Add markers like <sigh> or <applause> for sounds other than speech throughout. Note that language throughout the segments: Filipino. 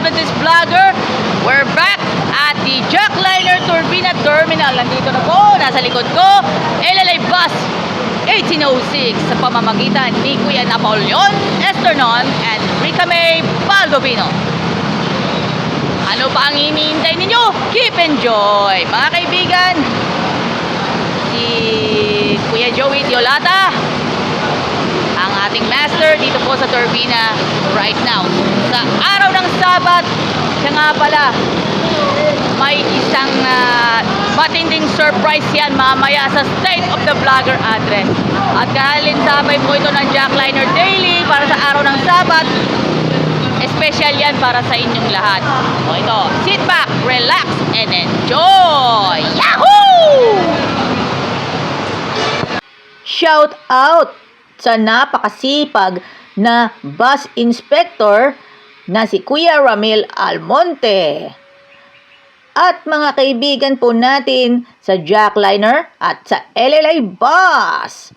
Adventist Vlogger. We're back at the Jackliner Turbina Terminal. Nandito na po, nasa likod ko, LLA Bus 1806 sa pamamagitan ni Kuya Napoleon Esternon and Rica May Baldovino. Ano pa ang iniintay ninyo? Keep enjoy! Mga kaibigan, si Kuya Joey Diolata, ang ating master dito po sa Turbina right now. Sa araw ng Sabat, siya nga pala, may isang ah, matinding surprise yan mamaya sa State of the Vlogger address. At kahalin sabay po ito ng Jackliner Daily para sa araw ng Sabat. Special yan para sa inyong lahat. O ito, sit back, relax, and enjoy! Yahoo! Shout out sa napakasipag na bus inspector na si Kuya Ramil Almonte. At mga kaibigan po natin sa Jackliner at sa LLA Bus.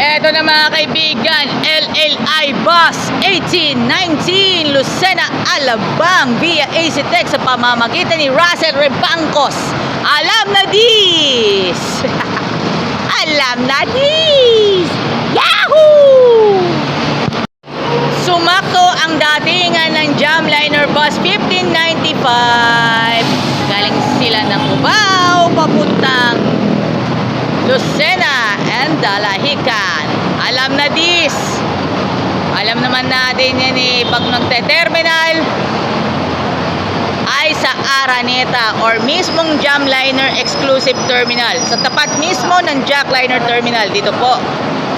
Eto na mga kaibigan, LLI Bus 1819 Lucena, Alabang via AC Tech sa pamamagitan ni Russell Rebancos. Alam na dis! <laughs> Alam na dis! Yahoo! Sumakto ang datingan ng Jamliner Bus 1595. Galing sila ng Cubao, papuntang Lucena and Dalahican. Alam na dis. Alam naman natin yan eh, pag nagte-terminal, ay sa Araneta or mismong Jamliner Exclusive Terminal. Sa tapat mismo ng Jackliner Terminal dito po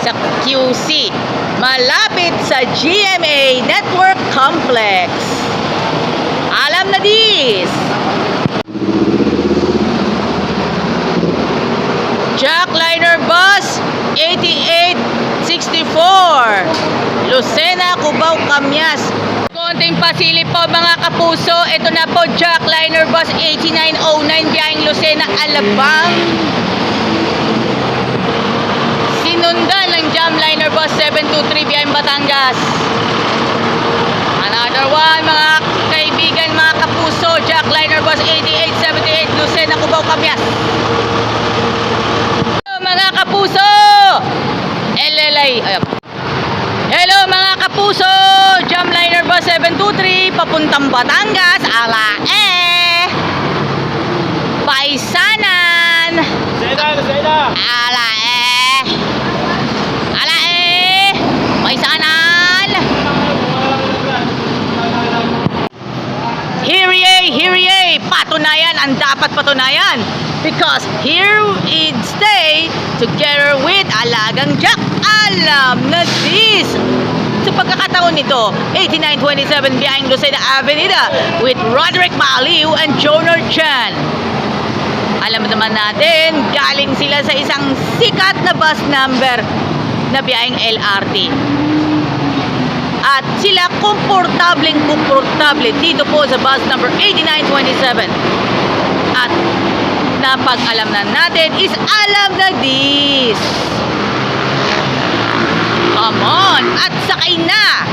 sa QC. Malapit sa GMA Network Complex. Alam na dis! Jackliner Bus 8864 Lucena, Cubao, Camyas Konting pasilip po mga kapuso Ito na po Jackliner Bus 8909 Biyahing Lucena, Alabang Sinundan ng Jamliner Bus 723 Biyahing Batangas Another one mga kaibigan, mga kapuso Jackliner Bus 8878 Lucena, Cubao, Hello mga kapuso! LLI. Ay, Hello mga kapuso! Jamliner Bus 723 papuntang Batangas, ala eh! Paisanan! Zeda, Zeda! Ala eh! Ala eh! Paisanan! Here ye, here ye! Patunayan ang dapat patunayan. Because here we stay together with Alagang Jack. Alam na this! Sa pagkakataon nito, 8927 Biyahing Lucena Avenida with Roderick Maliw and Jonor Chan. Alam naman natin, galing sila sa isang sikat na bus number na biyaheng LRT. At sila komportableng komportable dito po sa bus number 8927. At napag-alam na natin is alam na this. Come on! At sakay na!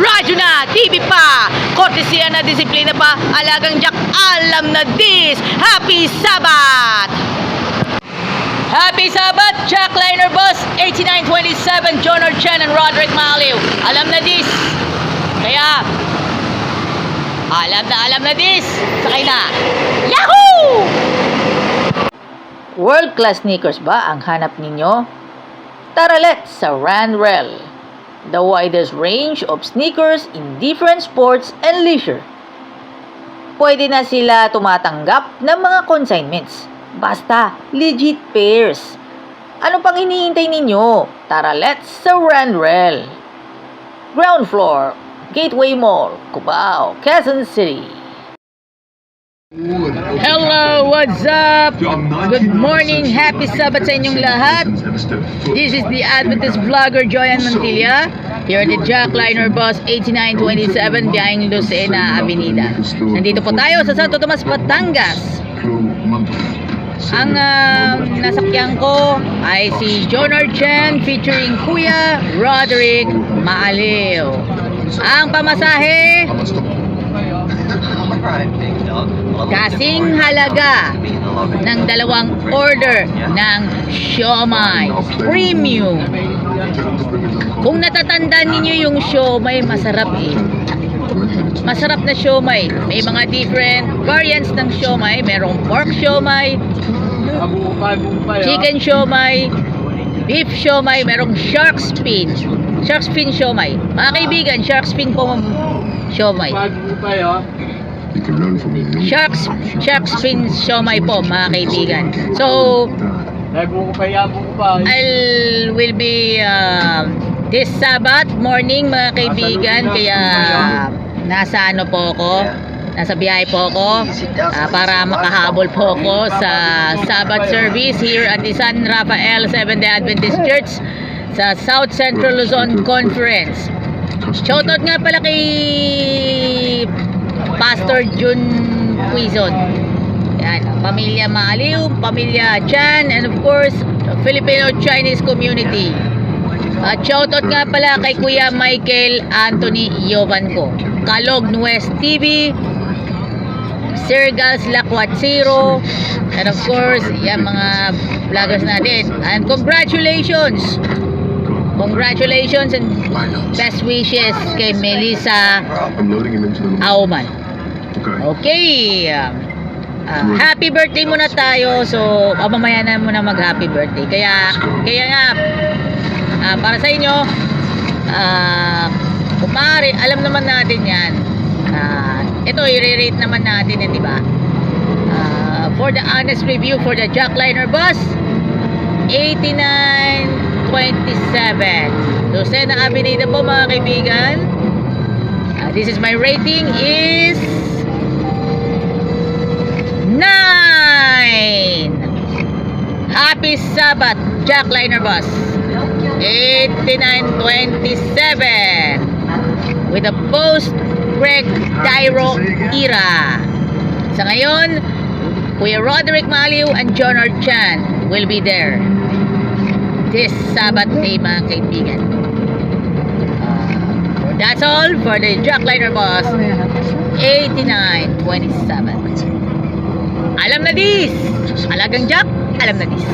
Radyo na! TV pa! Kortesiya na disiplina pa! Alagang Jack! Alam na this! Happy Sabat! Happy Sabat! Jackliner Bus 8927 John Chan and Roderick Maliw. Alam na this! Kaya, alam na alam na this! Sakay na! Yahoo! World-class sneakers ba ang hanap ninyo? Tara let's sa Ranrel, the widest range of sneakers in different sports and leisure. Pwede na sila tumatanggap ng mga consignments. Basta, legit pairs. Ano pang hinihintay ninyo? Tara let's sa Ranrel. Ground floor, Gateway Mall, Cubao, Quezon City. Hello, what's up? Good morning, happy Sabbath sa inyong lahat. This is the Adventist vlogger Joyan Montilla here at the Jackliner Bus 8927 biyaheng Lucena Avenida. Nandito po tayo sa Santo Tomas, Batangas. Ang ah, nasakyan ko ay si John Chen featuring Kuya Roderick Maaliw. Ang pamasahe, <laughs> kasing halaga ng dalawang order ng siomay premium. Kung natatandaan ninyo yung siomay, masarap eh. Masarap na siomay. May mga different variants ng siomay. Merong pork siomay, chicken siomay, beef siomay, merong shark fin. Shark fin siomay. Mga kaibigan, shark fin po siomay. Sharks, shark fin siomay po, mga kaibigan. So, I will be um, this Sabbath morning mga kaibigan. Kaya nasa ano po ako? Nasa biyahe po ako ah, para makahabol po ako sa Sabbath service here at the San Rafael Seventh-day Adventist Church sa South Central Luzon Conference. Shoutout nga pala kay Pastor Jun Quizon. Yan, pamilya Maaliw, pamilya Chan, and of course, Filipino-Chinese community. At shoutout nga pala kay Kuya Michael Anthony Yovanco. Kalog Nuez TV, Sir Gals Lakwat and of course, yan mga vloggers natin. And congratulations! Congratulations and best wishes kay Melissa Auman. Okay. Ah, happy birthday muna tayo. So, ah, mamaya na muna mag happy birthday. Kaya, kaya nga, ah, para sa inyo, ah, kung maaari, alam naman natin yan. Ah, ito, i-rate naman natin yan, di ba? Ah, for the honest review for the Jackliner bus, 89.27. So, Sena Avenida po mga kaibigan. Ah, this is my rating is Happy Sabbath Jackliner Bus 8927 with a post Greg Dyro era. Sa ngayon Kuya Roderick Maliw and John R. Chan will be there. This Sabbath day mga kaibigan. Uh, that's all for the Jackliner Bus 8927 alam na dis! Alagang Jack, alam na dis.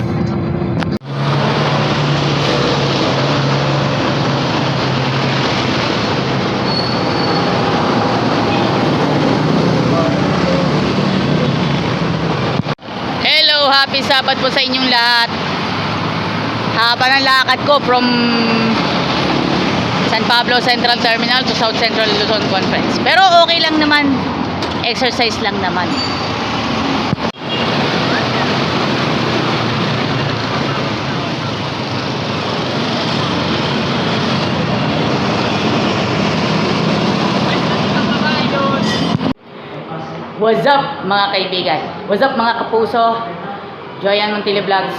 Hello, happy Sabbath po sa inyong lahat. Haba ng lakad ko from San Pablo Central Terminal to South Central Luzon Conference. Pero okay lang naman. Exercise lang naman. What's up mga kaibigan? What's up mga kapuso? Joyan Montile Vlogs.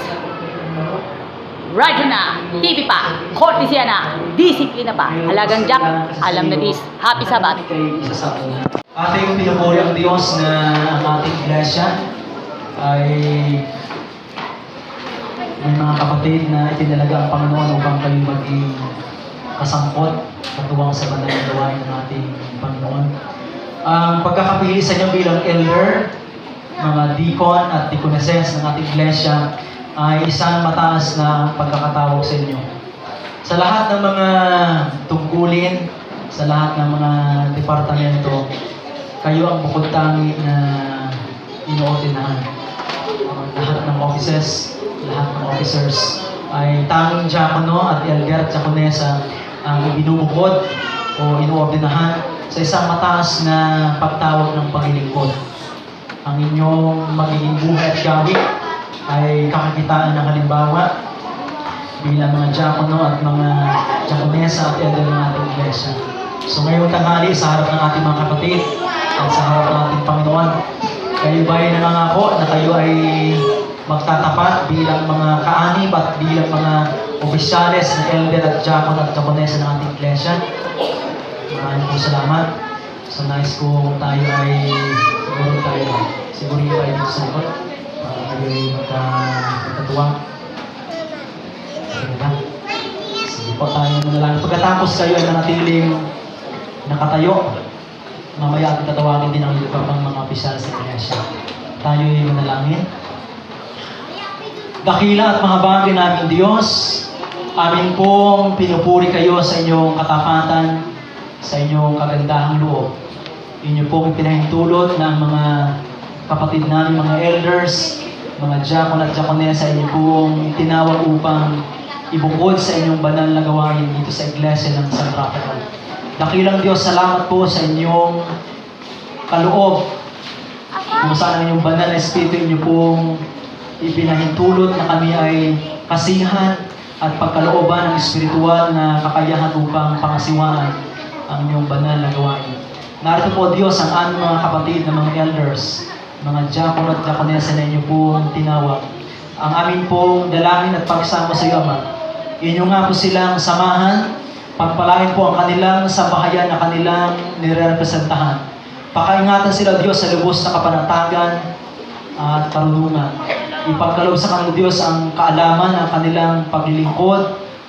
Radyo na, TV pa, kortesya na, disiplina pa. Halagang Jack, alam na dis. Happy Sabbath. Ating pinupuri ang Diyos na ang ating iglesia ay may mga kapatid na itinalaga ang Panginoon upang kayo maging kasangkot katuwang sa banal na gawain ng ating Panginoon. Ang pagkakapili sa inyo bilang elder, mga deacon at deaconesses ng ating iglesia ay isang mataas na pagkakatawag sa inyo. Sa lahat ng mga tungkulin, sa lahat ng mga departamento, kayo ang bukod tangi na inoordinahan. Uh, lahat ng offices, lahat ng officers ay tanging diakono at elder at diakonesa ang ibinubukod o inoordinahan sa isang mataas na pagtawag ng paglilingkod. Ang inyong magiging buhay at gawi ay kakakitaan ng halimbawa bilang mga diakono at mga diakonesa at elder ng ating iglesia. So ngayong tanghali sa harap ng ating mga kapatid at sa harap ng ating Panginoon, kayo ba ay nangangako na kayo ay magtatapat bilang mga kaanib at bilang mga opisyales na elder at diakon at diakonesa ng ating iglesia? marami pong salamat. So nice ko tayo ay siguro tayo. Siguro yung tayo sa likod. Para kayo ay magkatuwa. Sige? Sige po tayo muna lang. Pagkatapos kayo ay manatiling nakatayo. Mamaya ating tatawagin din ang lupa ng mga opisyal sa Iglesia. Tayo ay manalangin. Dakila at mga bagay namin Diyos, amin pong pinupuri kayo sa inyong katapatan sa inyong kagandahang loob. Inyo pong pinahintulot ng mga kapatid namin, mga elders, mga diakon at diakonesa, inyo pong tinawag upang ibukod sa inyong banal na gawain dito sa Iglesia ng San Rafael. Dakilang Diyos, salamat po sa inyong kaloob kung saan ang inyong banal na espiritu inyo pong ipinahintulot na kami ay kasihan at pagkalooban ng espiritual na kakayahan upang pangasiwaan ang inyong banal na gawain. Narito po Diyos ang aming mga kapatid na mga elders, mga diakon at diakonesa na inyo pong tinawag. Ang amin pong dalangin at pagsama sa iyo, Ama. Inyo nga po silang samahan, pagpalain po ang kanilang sambahayan na kanilang nirepresentahan. Pakaingatan sila Diyos sa lubos na kapanatagan at karunungan. Ipagkaloob sa kanila Diyos ang kaalaman ng kanilang paglilingkod,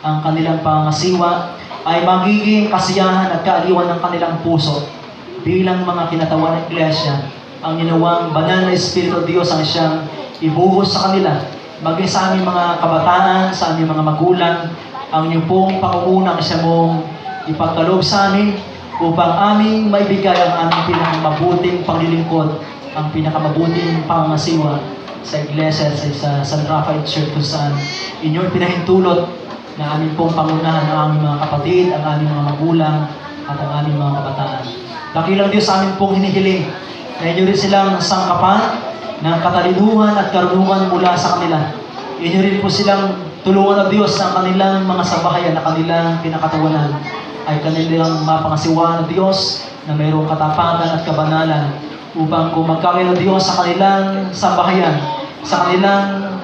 ang kanilang pangasiwa, ay magiging kasiyahan at kaaliwan ng kanilang puso bilang mga kinatawan ng Iglesia, ang ginawang banal na Espiritu Diyos ang siyang ibuhos sa kanila, maging sa aming mga kabataan, sa aming mga magulang, ang inyong pong pangungunang siya mong ipagkaloob sa amin upang aming maibigay ang aming pinakamabuting paglilingkod, ang pinakamabuting pangasiwa sa Iglesia sa, sa San Rafael Church kung saan inyong pinahintulot na aming pong pangunahan ang aming mga kapatid, ang aming mga magulang, at ang aming mga kabataan. Dakilang Diyos amin pong hinihiling na inyo rin silang sangkapan ng katalinuhan at karunungan mula sa kanila. Inyo rin po silang tulungan ng Diyos ang kanilang mga sabahayan na kanilang pinakatawanan ay kanilang mapangasiwaan ng Diyos na mayroong katapatan at kabanalan upang kung magkakaroon ng Diyos sa kanilang sambahayan, sa kanilang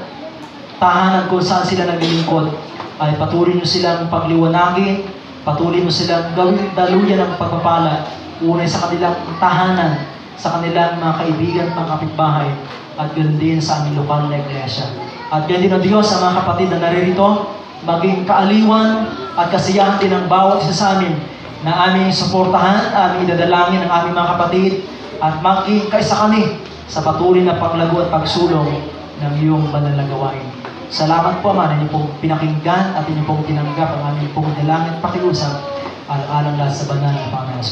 tahanan kung saan sila naglilingkod, ay patuloy nyo silang pagliwanagin, patuloy mo silang gawin daluyan ng pagpapala, unay sa kanilang tahanan, sa kanilang mga kaibigan, mga kapitbahay, at ganoon din sa aming lokal na iglesia. At ganoon din ang Diyos sa mga kapatid na naririto, maging kaaliwan at kasiyahan din ng bawat isa sa amin na aming suportahan, aming idadalangin ang aming mga kapatid, at maging kaisa kami sa patuloy na paglago at pagsulong ng iyong banal na gawain. Salamat po, Ama, na inyo pong pinakinggan at inyo pong tinanggap ang aming pong dalangin pakiusap alang lahat sa banal na Panginoon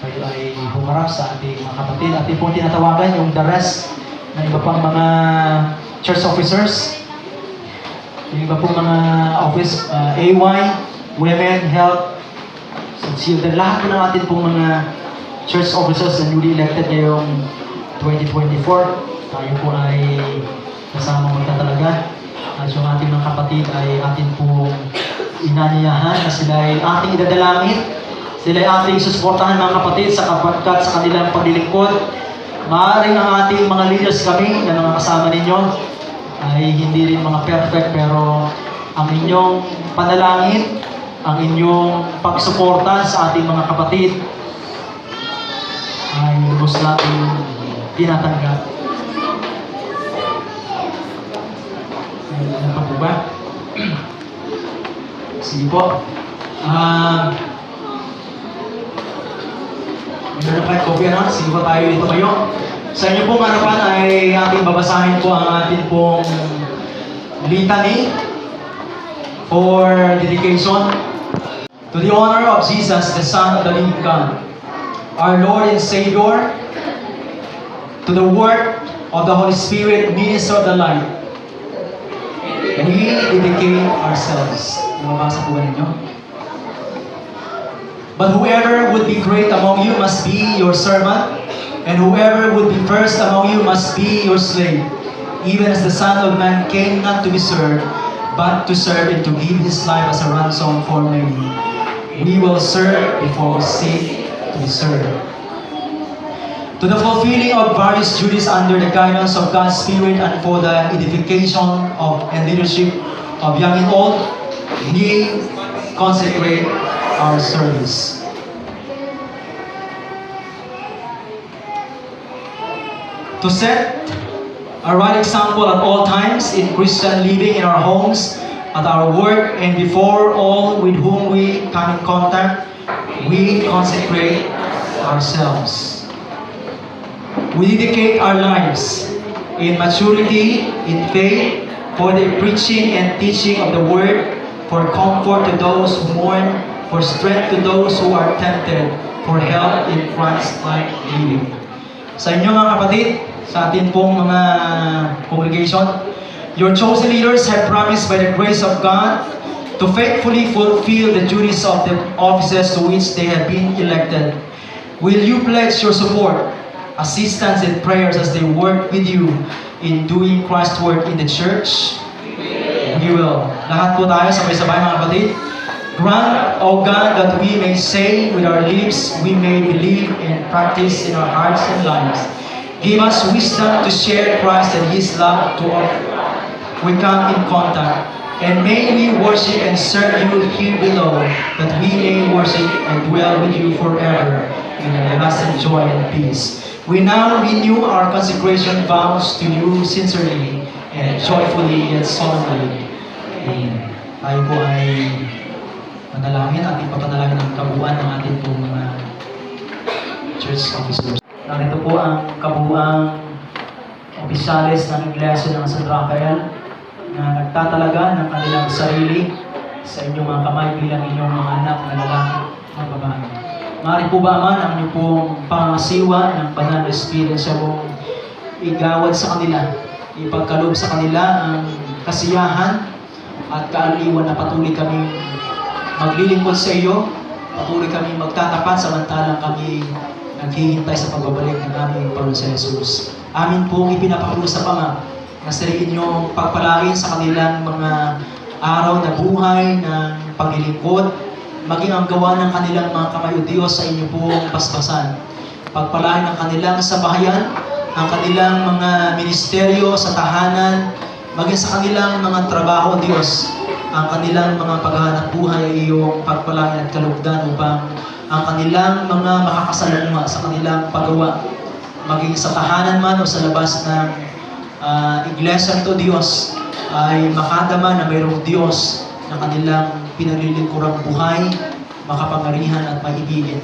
Kayo ay humarap sa ating mga kapatid. Ating pong tinatawagan yung the rest ng iba pang mga church officers, yung iba pong mga office, uh, AY, Women, Health, Children, lahat ng ating pong mga church officers na newly elected ngayong 2024. Tayo po ay kasama mo talaga. At yung ating mga kapatid ay atin pong inanyayahan na sila ay ating idadalangin. Sila ay ating susuportahan mga kapatid sa kapatkat sa kanilang paglilingkod. Maaaring ang ating mga leaders kami na mga kasama ninyo ay hindi rin mga perfect pero ang inyong panalangin, ang inyong pagsuporta sa ating mga kapatid ay lubos natin tinatanggap. Ano pa po ba? Sige po. Ah... Meron na kayo copy na? Sige po tayo dito kayo. Sa inyo pong harapan ay ating babasahin po ang ating pong litany for dedication to the honor of Jesus, the Son of the living God, our Lord and Savior, to the work of the Holy Spirit, minister of the light, we dedicate ourselves. Mabasa po ba ninyo? But whoever would be great among you must be your servant, and whoever would be first among you must be your slave, even as the Son of Man came not to be served, but to serve and to give his life as a ransom for many. We will serve before seek to be served. To the fulfilling of various duties under the guidance of God's Spirit and for the edification of and leadership of young and old, we consecrate our service. To set a right example at all times in Christian living in our homes, at our work, and before all with whom we come in contact, we consecrate ourselves. We dedicate our lives in maturity, in faith, for the preaching and teaching of the word, for comfort to those who mourn, for strength to those who are tempted, for help in Christ-like living. Sa inyo mga kapatid, sa atin pong mga congregation, your chosen leaders have promised by the grace of God to faithfully fulfill the duties of the offices to which they have been elected. Will you pledge your support, assistance, and prayers as they work with you in doing Christ's work in the church? We will. Lahat po tayo sabay-sabay mga kapatid. Grant, O God, that we may say with our lips, we may believe and practice in our hearts and lives. Give us wisdom to share Christ and His love to all we come in contact. And may we worship and serve you here below, that we may worship and dwell with you forever in everlasting joy and peace. We now renew our consecration vows to you sincerely and joyfully and solemnly. Amen. Tayo po ay manalangin at ipapanalangin ang kabuuan ng ating pong mga church officers. Narito po ang kabuuang opisyalis ng Iglesia ng San Rafael na nagtatalaga ng kanilang sarili sa inyong mga kamay bilang inyong mga anak na lalaki at babae. Maaari po ba man ang inyong pangasiwa ng banal na Espiritu sa mong igawad sa kanila, ipagkaloob sa kanila ang kasiyahan at kaaliwan na patuloy kami maglilingkod sa iyo, patuloy kami magtatapat samantalang kami naghihintay sa pagbabalik ng aming Panginoon sa Jesus. Amin pong ipinapakulos sa Ama na sa inyong pagpalain sa kanilang mga araw na buhay ng paglilingkod, maging ang gawa ng kanilang mga kamay o Diyos sa inyo pong basbasan. Pagpalain ng kanilang sabahayan, ang kanilang mga ministeryo sa tahanan, maging sa kanilang mga trabaho, Diyos, ang kanilang mga paghahanap buhay ay iyong pagpalain at kalugdan upang ang kanilang mga makakasalunga sa kanilang paggawa, maging sa tahanan man o sa labas ng ah, iglesia nito, Diyos, ay makadama na mayroong Diyos na kanilang pinaglilingkurang buhay, makapangyarihan at maibigin.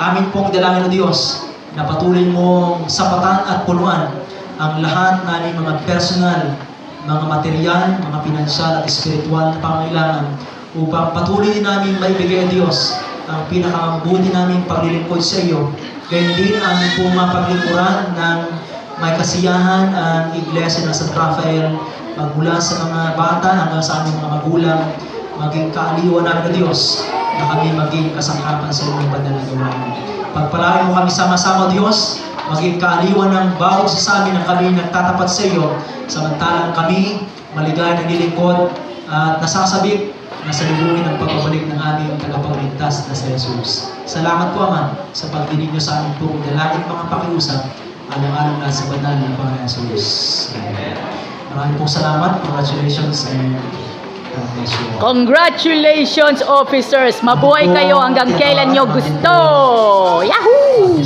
Amin pong dalangin o Diyos na patuloy mong sapatan at punuan ang lahat na aming mga personal, mga material, mga pinansyal at espiritual na pangailangan upang patuloy din namin maibigay ang Diyos ang pinakamabuti naming paglilingkod sa iyo. Gayun din ang aming pong mapaglingkuran ng may kasiyahan ang Iglesia ng San Rafael magmula sa mga bata hanggang sa aming mga magulang maging kaaliwan namin ng Diyos na kami maging kasangkapan sa inyong banal na gawain. Pagpalain mo kami sama-sama, Diyos, maging kaaliwan ng bawat sa amin na kami nagtatapat sa iyo, samantalang kami maligay na nilingkod at nasasabik na sa luluhin ng pagbabalik ng aming tagapagligtas na si Jesus. Salamat po, Ama, sa pagdinig niyo sa aming pong dalangin mga pakiusap, alang-alang na sa banal ng Panginoon Jesus. Amen. Maraming pong salamat. Congratulations and Congratulations, officers! Mabuhay kayo hanggang kailan nyo gusto! Yahoo!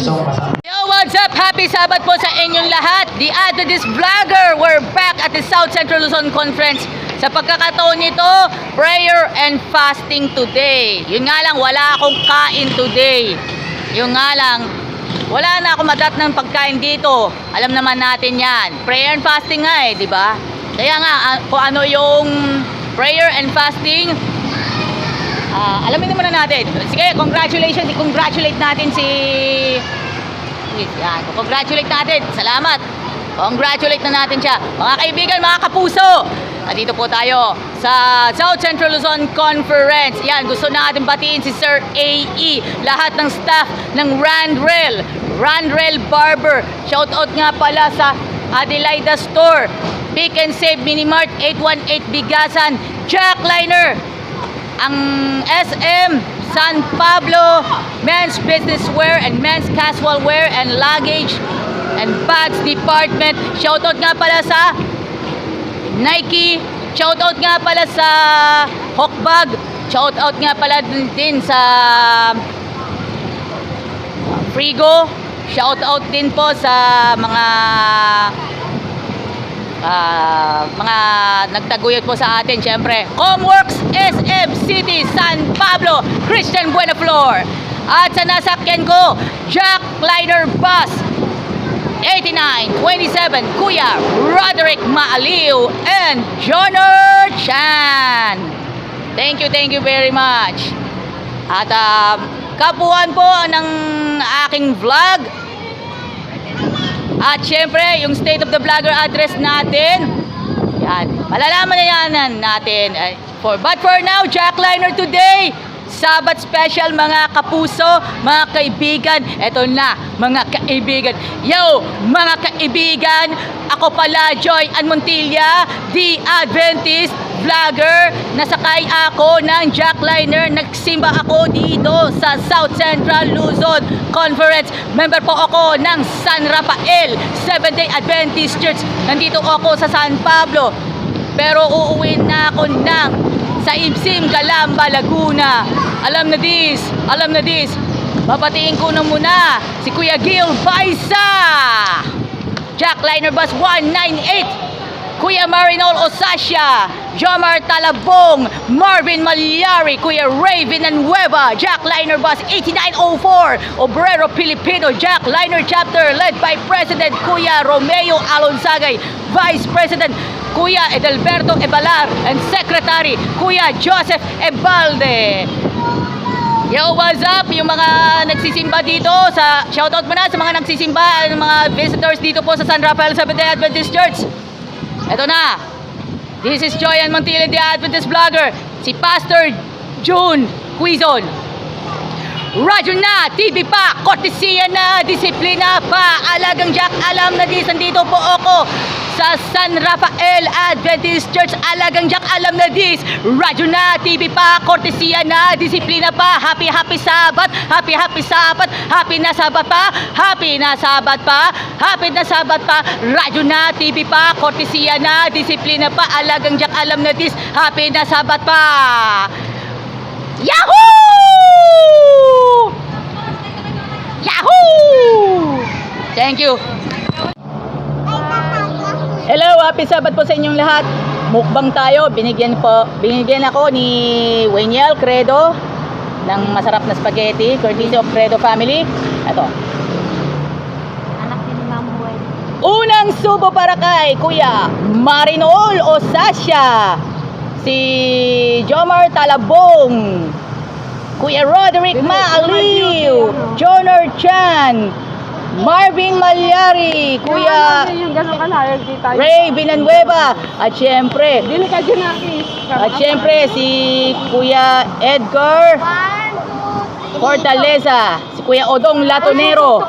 Yo, what's up? Happy Sabbath po sa inyong lahat. The Adventist Vlogger. We're back at the South Central Luzon Conference. Sa pagkakataon nito, prayer and fasting today. Yun nga lang, wala akong kain today. Yun nga lang, wala na akong madat ng pagkain dito. Alam naman natin yan. Prayer and fasting nga eh, di ba? Kaya nga, ah, kung ano yung prayer and fasting, Ah, alamin naman na natin. Sige, congratulations. I-congratulate natin si... Yan. Congratulate natin. Salamat. Congratulate na natin siya. Mga kaibigan, mga kapuso. Nandito po tayo sa South Central Luzon Conference. Yan, gusto natin batiin si Sir AE. Lahat ng staff ng Randrail. Randrail Barber. Shoutout nga pala sa Adelaida Store. Pick and Save Minimart 818 Bigasan. Jack Liner ang SM San Pablo Men's Business Wear and Men's Casual Wear and Luggage and Bags Department. Shoutout nga pala sa Nike. Shoutout nga pala sa Hawkbag. Shoutout nga pala din sa Frigo. Shoutout din po sa mga ah, mga nagtaguyod po sa atin, syempre, Comworks SM City, San Pablo, Christian Buenaflor. At sa nasakyan ko, Jack Liner Bus, 8927, Kuya Roderick Maaliw and Joner Chan. Thank you, thank you very much. At ah, kapuhan po ng aking vlog. At syempre, yung State of the Vlogger address natin. Yan. Malalaman na yan natin. For, but for now, Jack Liner today. Sabat special mga kapuso, mga kaibigan. Eto na, mga kaibigan. Yo, mga kaibigan. Ako pala, Joy Ann Montilla, the Adventist vlogger. Nasakay ako ng jackliner. Nagsimba ako dito sa South Central Luzon Conference. Member po ako ng San Rafael Seventh-day Adventist Church. Nandito ako sa San Pablo. Pero uuwi na ako ng sa Ibsim, Calamba, Laguna. Alam na this, alam na this. Babatiin ko na muna si Kuya Gil Baisa. Jackliner Bus 198. Kuya Marinol Osasia, Jomar Talabong, Marvin Malyari, Kuya Raven and Nueva, Jackliner Bus 8904, Obrero Filipino Jackliner Chapter led by President Kuya Romeo Alonsagay, Vice President Kuya Edelberto Ebalar, and Secretary Kuya Joseph Ebalde. Yo, what's up? Yung mga nagsisimba dito sa shoutout mo na sa mga nagsisimba, mga visitors dito po sa San Rafael Seventh-day Adventist Church. Eto na. This is Joy and Montilla, the Adventist vlogger. Si Pastor June Quizon. Radyo na, TV pa, kortesiya na, disiplina pa, alagang Jack, alam na dis, nandito po ako sa San Rafael Adventist Church, alagang Jack, alam na dis, radyo na, TV pa, kortesiya na, disiplina pa, happy happy sabat, happy happy sabat, happy na sabat pa, happy na sabat pa, happy na sabat pa, radyo na, TV pa, kortesiya na, disiplina pa, alagang Jack, alam na dis, happy na sabat pa. Yahoo! Yahoo! Thank you. Hello, happy Sabat po sa inyong lahat. Mukbang tayo. Binigyan po, binigyan ako ni Wayniel Credo ng masarap na spaghetti, courtesy of Credo family. Ito. Anak ni Ma'am Gwen. Unang subo para kay Kuya Marinol Osasia. Si Jomar Talabong. Kuya Roderick Maaliw. Jonor Chan. Marvin Malyari. Kuya tayo. Ray Villanueva. At syempre, Dili ka dyan at syempre si Kuya Edgar Fortaleza. Si Kuya Odong Latonero.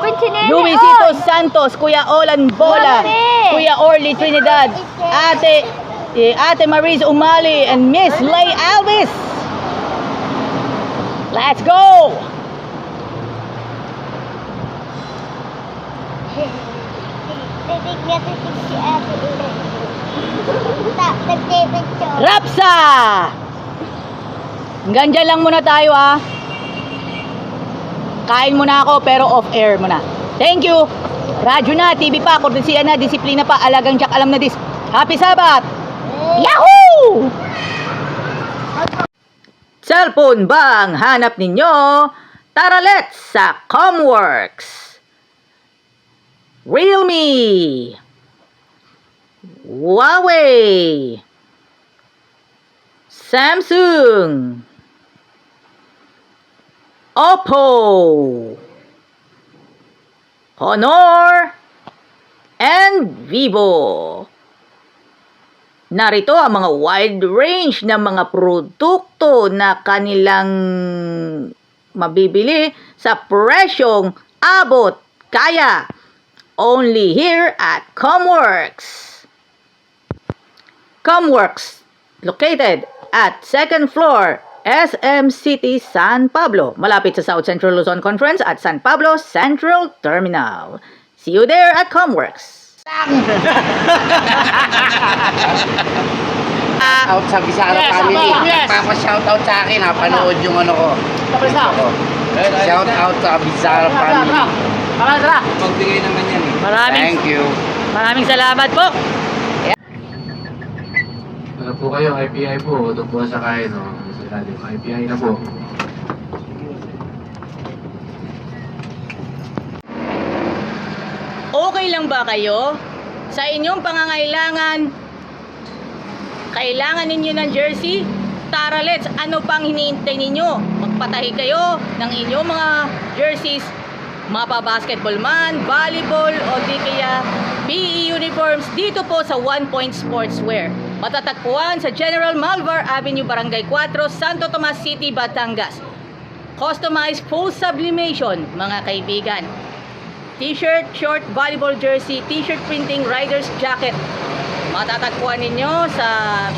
Luisito Santos, Kuya Olan Bola, Mami! Kuya Orly Trinidad, Ate eh, Ate Maris Umali and Miss Lay Alvis. Let's go! Titig si ate ulit. Tak, nagpipicture. Rapsa! Hanggang dyan lang muna tayo ah. Kain muna ako pero off air muna. Thank you! Radyo na, TV pa, kordesiya na, disiplina pa, alagang Jack, alam na dis. Happy Sabat! Yahoo! Cellphone ba hanap ninyo? Tara let's sa Comworks! Realme! Huawei! Samsung! Oppo! Honor! And Vivo! Narito ang mga wide range ng mga produkto na kanilang mabibili sa presyong abot kaya. Only here at Comworks. Comworks, located at second floor, SM City, San Pablo, malapit sa South Central Luzon Conference at San Pablo Central Terminal. See you there at Comworks. out sa Bisara Yes, family. yes. Nagpapa-shout out sa akin ha, panood yung ano ko. Ako. Shout out sa Bisara family. Tara, tara. Magbigay naman eh. Maraming Thank you. Maraming salamat po. po kayo, IPI po. Doon po sa kain, no? IPI na po. Okay lang ba kayo? Sa inyong pangangailangan, kailangan ninyo ng jersey? Tara let's, ano pang hinihintay ninyo? Magpatahi kayo ng inyong mga jerseys, mapa basketball man, volleyball, o di kaya PE uniforms dito po sa One Point Sportswear. Matatagpuan sa General Malvar Avenue, Barangay 4, Santo Tomas City, Batangas. Customized full sublimation, mga kaibigan. T-shirt, short, volleyball jersey, t-shirt printing, rider's jacket. Matatagpuan ninyo sa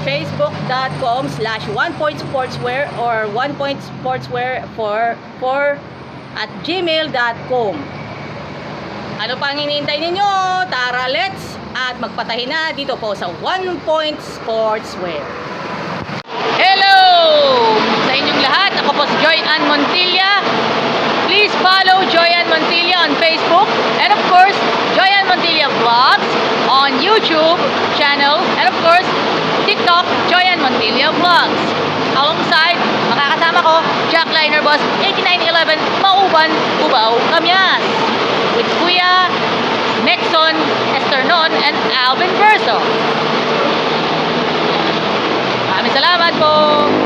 facebook.com slash onepointsportswear or onepointsportswear for, for at gmail.com Ano pang hinihintay ninyo? Tara, let's! At magpatahin na dito po sa One Point Sportswear. Hello! Sa inyong lahat, ako po si Joy Ann Montilla. Please follow Joy Ann Montilla on Facebook and of course, Joy Ann Montilla Vlogs on YouTube channel and of course, TikTok, Joy Ann Montilla Vlogs. Alongside, makakasama ko, Jack Liner Boss, 8911 Mauban, Cubao, Camyas. With Kuya, Nexon, Esternon, and Alvin Verso. Maraming salamat po!